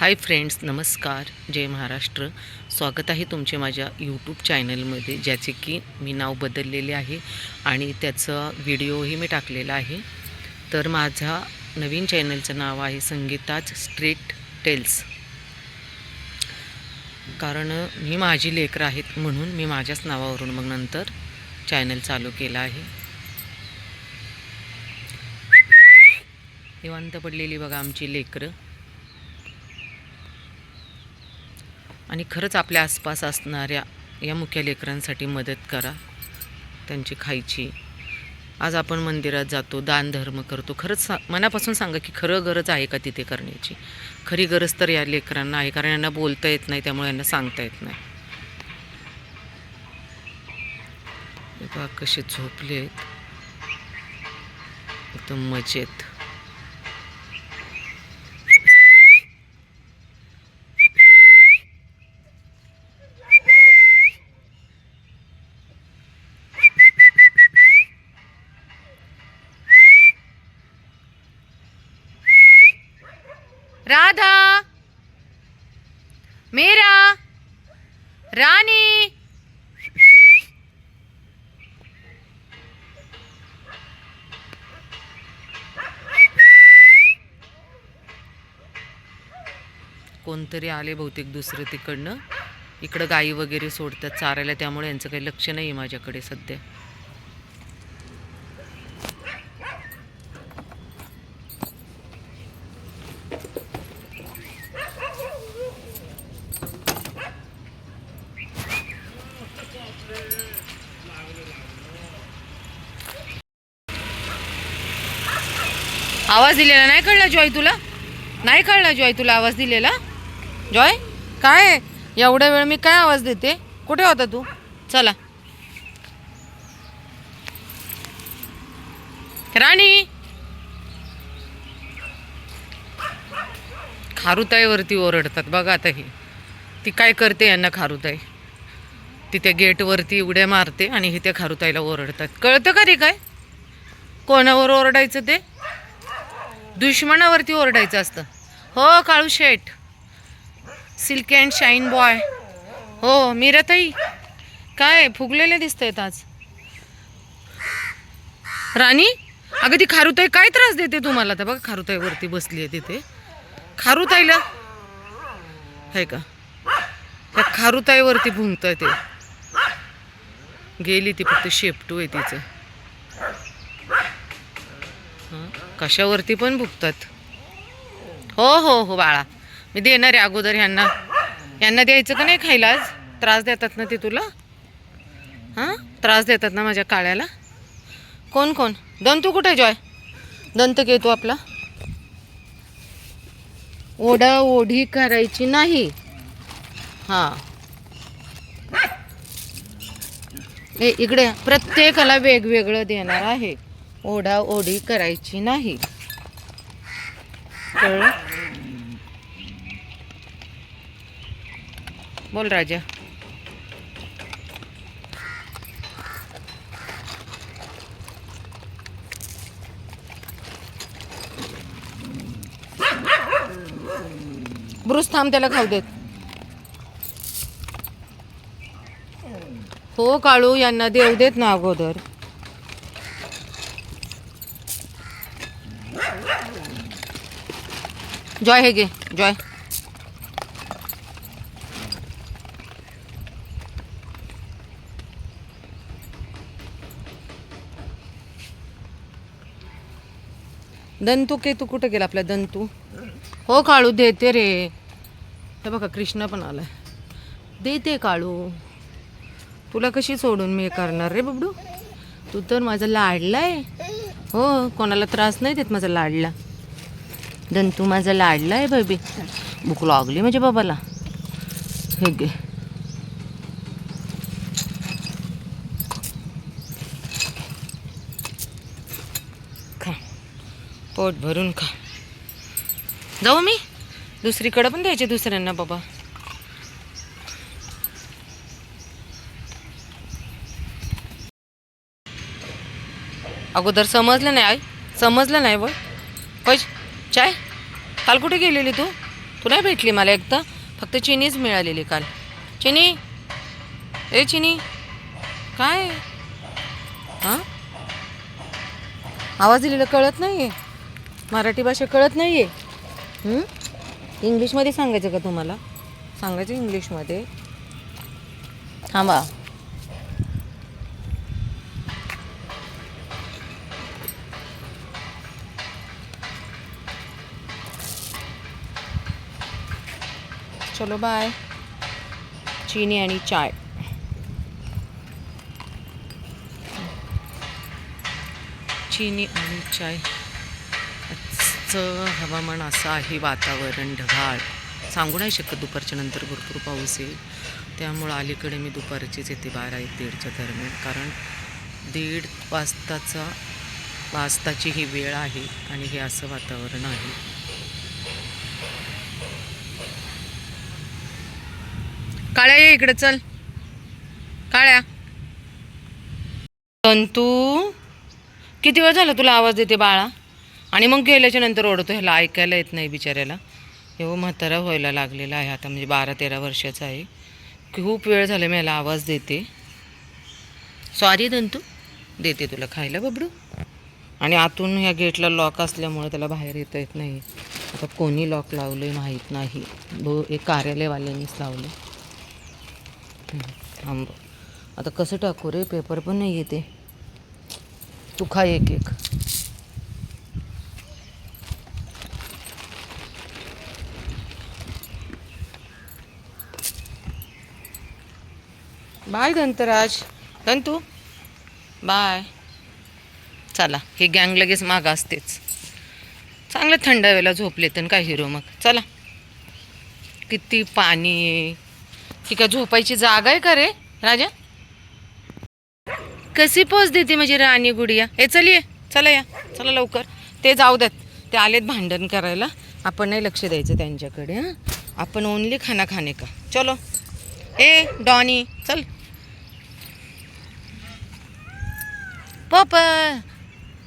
Hi friends नमस्कार. जय महाराष्ट्र. स्वागत आहे तुमचे माझ्या यूट्यूब चॅनलमध्ये ज्याचे की मी नाव बदललेले आहे आणि त्याचं व्हिडिओही मी टाकलेला आहे. तर माझा नवीन चॅनलचं नाव आहे संगीताज स्ट्रीट टेल्स कारण मी माझी लेकरं आहेत म्हणून मी माझ्याच नावावरून मग नंतर चॅनल चालू केलं आहे. निवांत पडलेली बघा आमची लेकरं. आणि खरंच आपल्या आसपास असणाऱ्या या मुख्या लेकरांसाठी मदत करा. त्यांची खायची. आज आपण मंदिरात जातो दानधर्म करतो. खरंच सा मनापासून सांगा की खरं गरज आहे का तिथे करण्याची? खरी गरज तर या लेकरांना आहे कारण यांना बोलता येत नाही त्यामुळे यांना सांगता येत नाही. हे पहा कसे झोपलेत. एकदम मजेत. राधा मेरा राणी कोणतरी आले बहुतेक दुसरं तिकडनं. इकडं गाई वगैरे सोडतात चारायला त्यामुळे यांचं काही लक्ष नाही आहे माझ्याकडे सध्या. आवाज दिलेला नाही कळला जॉय तुला? नाही कळला जॉय तुला आवाज दिलेला? जॉय काय एवढ्या वेळ मी काय आवाज देते? कुठे होता तू? चला. राणी! खारुताईवरती ओरडतात बघा आता ही. ती काय करते यांना खारुताई? ती त्या गेटवरती उड्या मारते आणि हे त्या खारुताईला ओरडतात. कळतं का रे काय? कोणावर ओरडायचं ते? दुश्मनावरती ओरडायचं असतं. हो Kalu Sheth. Silk and shine boy. हो मीराताई. काय फुगलेले दिसत आहेत आज. राणी अगं ती खारुताई काय त्रास देते तुम्हाला? तर बघा खारुताईवरती बसली आहे तिथे. खारुताईला आहे का? त्या खारुताईवरती आहे ते. गेली ती फक्त शेपटू आहे तिचं. कशावरती पण भुकतात हो हो हो बाळा. मी देणार आहे अगोदर ह्यांना. यांना द्यायचं का नाही खायला आज? त्रास देतात ना ते तुला? हां? त्रास देतात ना माझ्या काळ्याला? कोण कोण? दंतू कुठे जॉय? दंत घेतो तू आपला. ओढा ओढी करायची नाही. हां. हे इकडे प्रत्येकाला वेगवेगळं देणार आहे. ओढाओढी करायची नाही. कळ बोल राजा. ब्रुस थांब त्याला खाऊ देत. हो काळू यांना देऊ देत ना अगोदर. जॉय हे घे जॉय दंतू के तू कुठं गेला आपला दंतू? हो काळू देते रे. हे बघा कृष्ण पण आलाय. देते काळू. तुला कशी सोडून मी हे करणार रे बबडू? तू तर माझा लाडला आहे हो कोणाला त्रास नाही देत माझा लाडला. दंतू माझा लाडला आहे बेबी भूक लागली म्हणजे बाबाला. हे घे. खा. पोट भरून खा. जाऊ मी. दुसरीकडे पण द्यायचे दुसऱ्यांना बाबा. अगोदर समजलं नाही आई. समजलं नाही बघ पैसे चाय? काल कुठे गेलेली तू? तू नाही भेटली मला एकदा. फक्त चिनीच मिळालेली काल. चिनी? ए चिनी? काय? हां? आवाज दिलेला कळत नाही आहे मराठी भाषा कळत नाही आहे इंग्लिशमध्ये सांगायचं का तुम्हाला? सांगायचं इंग्लिशमध्ये थांबा. चलो बाय चीनी आणि चाय. चीनी आणि चाय. आजचं हवामान असं आहे वातावरण ढगाळ. सांगू नाही शकत दुपारच्या नंतर भरपूर पाऊस येईल. त्यामुळं अलीकडे मी दुपारचीच येते बारा एक दीडच्या दरम्यान. कारण दीड वाजताचा वाजताची ही वेळ आहे आणि हे असं वातावरण आहे. काळ्या ये इकडे चल. काळ्या. तंतू किती वेळ झाला तुला आवाज देते बाळा? आणि मग गेल्याच्यानंतर ओढतो ह्याला ऐकायला येत नाही बिचाऱ्याला. एवढं म्हातारा व्हायला लागलेला आहे आता म्हणजे बारा तेरा वर्षाचा आहे. खूप वेळ झाला मी याला आवाज देते. सॉरी दंतू देते तुला खायला बबडू. आणि आतून ह्या गेटला लॉक असल्यामुळे त्याला बाहेर येता येत नाही. आता कोणी लॉक लावलं आहे माहीत नाही. भो एक कार्यालयवाल्यांनीच लावलं थांब. आता कसं टाकू रे? पेपर पण नाही येते. तू खा एक एक. Bye Dantraj Dantu bye. चला हे गँग लगेच माग असतेच. चांगलं थंड वेळेला झोपले तर काय हिरो मग. चला. किती पाणी. की का काय झोपायची जागा आहे का रे राजा? कशी पोच देते म्हणजे राणी गुडिया? हे चल ये चला या चला लवकर. ते जाऊ देत. ते आलेत भांडण करायला. आपण नाही लक्ष द्यायचं त्यांच्याकडे हां? आपण ओनली खाना खाणे का? चलो. ए डॉनी चल. पोप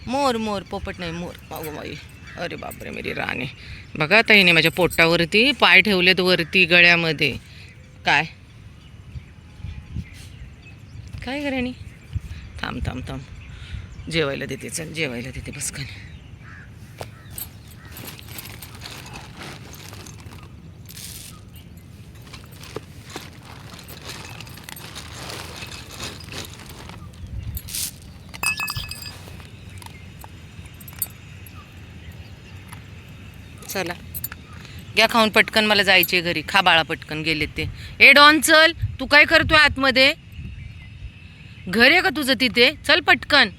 मोर मोर पोपट नाही मोर. अगो माई अरे बापरे मेरी राणी. बघा आता हिने माझ्या पोटावरती पाय ठेवलेत वरती गळ्यामध्ये. काय? काय कराणी थांब थांब थांब. जेवायला देते चल जेवायला देते बस चला. घ्या खाऊन पटकन मला जायचे घरी. खा बाळा पटकन गेले ते. ए डॉन चल. तू काय करतोय आतमध्ये? घर आहे का तुझं तिथे? चल पटकन.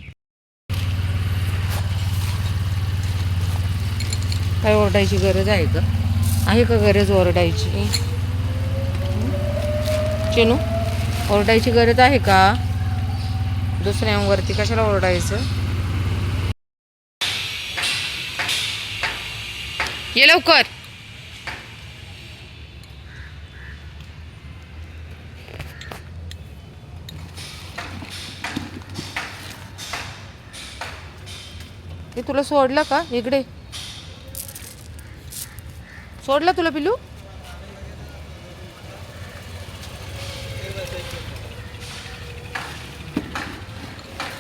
काय ओरडायची गरज आहे का? आहे का गरज ओरडायची? चेनू ओरडायची गरज आहे का? दुसऱ्यांवरती कशाला ओरडायचं? ये लवकर. हे तुला सोडलं का? इकडे. सोडला तुला पिलू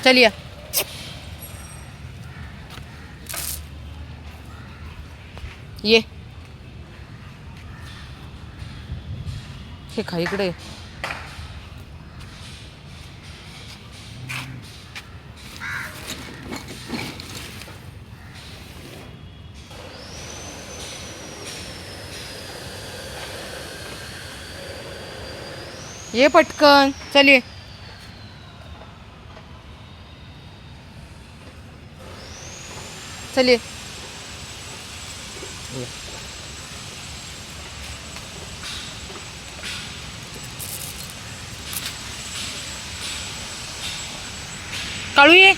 चल या. ये. हे खा इकडे ये पटकन. चल ये. चल काळू ये.